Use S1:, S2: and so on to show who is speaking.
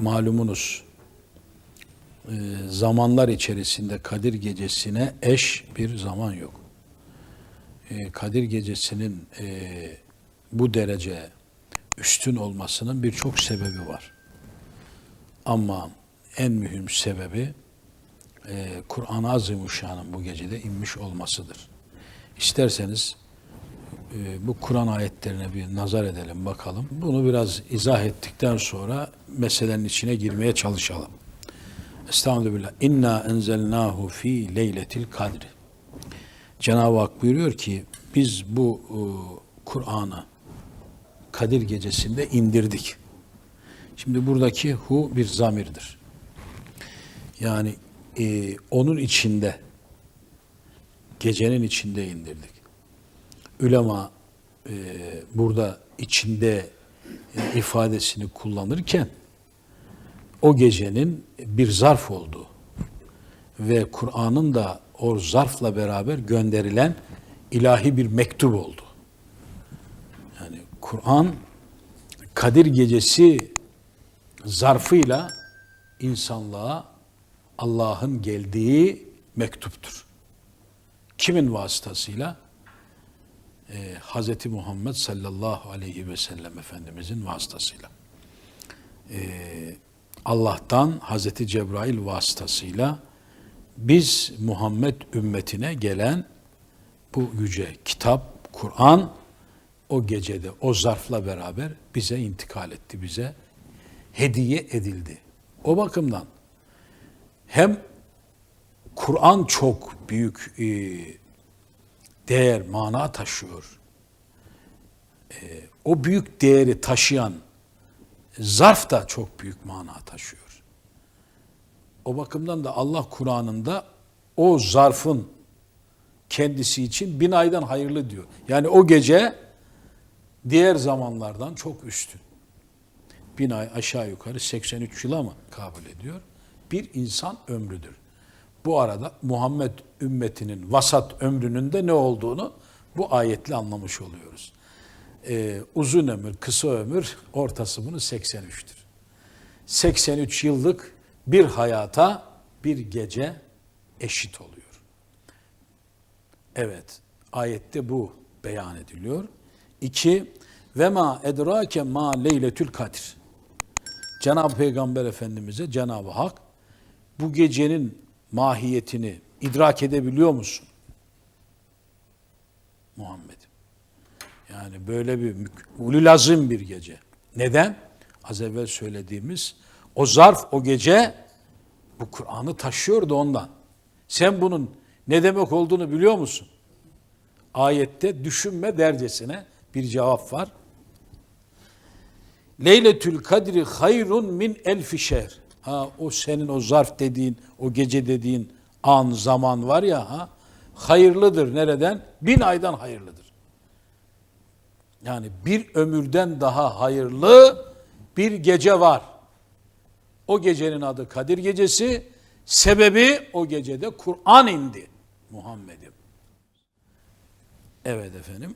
S1: malumunuz e, zamanlar içerisinde Kadir Gecesi'ne eş bir zaman yok. E, Kadir Gecesi'nin e, bu derece üstün olmasının birçok sebebi var. Ama en mühim sebebi Kur'an-ı Azimuşşan'ın bu gecede inmiş olmasıdır. İsterseniz e, bu Kur'an ayetlerine bir nazar edelim bakalım. Bunu biraz izah ettikten sonra meselenin içine girmeye çalışalım. Estağfirullah. İnna enzelnahu fi leyletil kadri. Cenab-ı Hak buyuruyor ki biz bu e, Kur'an'ı Kadir gecesinde indirdik. Şimdi buradaki hu bir zamirdir. Yani e, onun içinde, gecenin içinde indirdik. Ülema e, burada içinde e, ifadesini kullanırken o gecenin bir zarf olduğu ve Kur'an'ın da o zarfla beraber gönderilen ilahi bir mektup oldu. Yani Kur'an Kadir gecesi zarfıyla insanlığa Allah'ın geldiği mektuptur. Kimin vasıtasıyla? Ee, Hz. Muhammed sallallahu aleyhi ve sellem Efendimizin vasıtasıyla. Ee, Allah'tan Hz. Cebrail vasıtasıyla biz Muhammed ümmetine gelen bu yüce kitap, Kur'an o gecede o zarfla beraber bize intikal etti, bize hediye edildi. O bakımdan hem Kur'an çok büyük e, değer, mana taşıyor. E, o büyük değeri taşıyan zarf da çok büyük mana taşıyor. O bakımdan da Allah Kur'an'ında o zarfın kendisi için bin aydan hayırlı diyor. Yani o gece diğer zamanlardan çok üstün. Bin ay aşağı yukarı 83 yıla mı kabul ediyor? Bir insan ömrüdür. Bu arada Muhammed ümmetinin vasat ömrünün de ne olduğunu bu ayetle anlamış oluyoruz. Ee, uzun ömür, kısa ömür, ortası bunu 83'tür. 83 yıllık bir hayata bir gece eşit oluyor. Evet, ayette bu beyan ediliyor. İki, ve ma edrake ma leyletül kadir. Cenab-ı Peygamber Efendimiz'e Cenab-ı Hak bu gecenin mahiyetini idrak edebiliyor musun? Muhammed. Yani böyle bir ululazım bir gece. Neden? Az evvel söylediğimiz o zarf o gece bu Kur'an'ı taşıyordu ondan. Sen bunun ne demek olduğunu biliyor musun? Ayette düşünme dercesine bir cevap var. Leyletül kadri hayrun min elfi şehr. Ha o senin o zarf dediğin, o gece dediğin an, zaman var ya ha hayırlıdır nereden? Bin aydan hayırlıdır. Yani bir ömürden daha hayırlı bir gece var. O gecenin adı Kadir Gecesi. Sebebi o gecede Kur'an indi Muhammed'im. Evet efendim.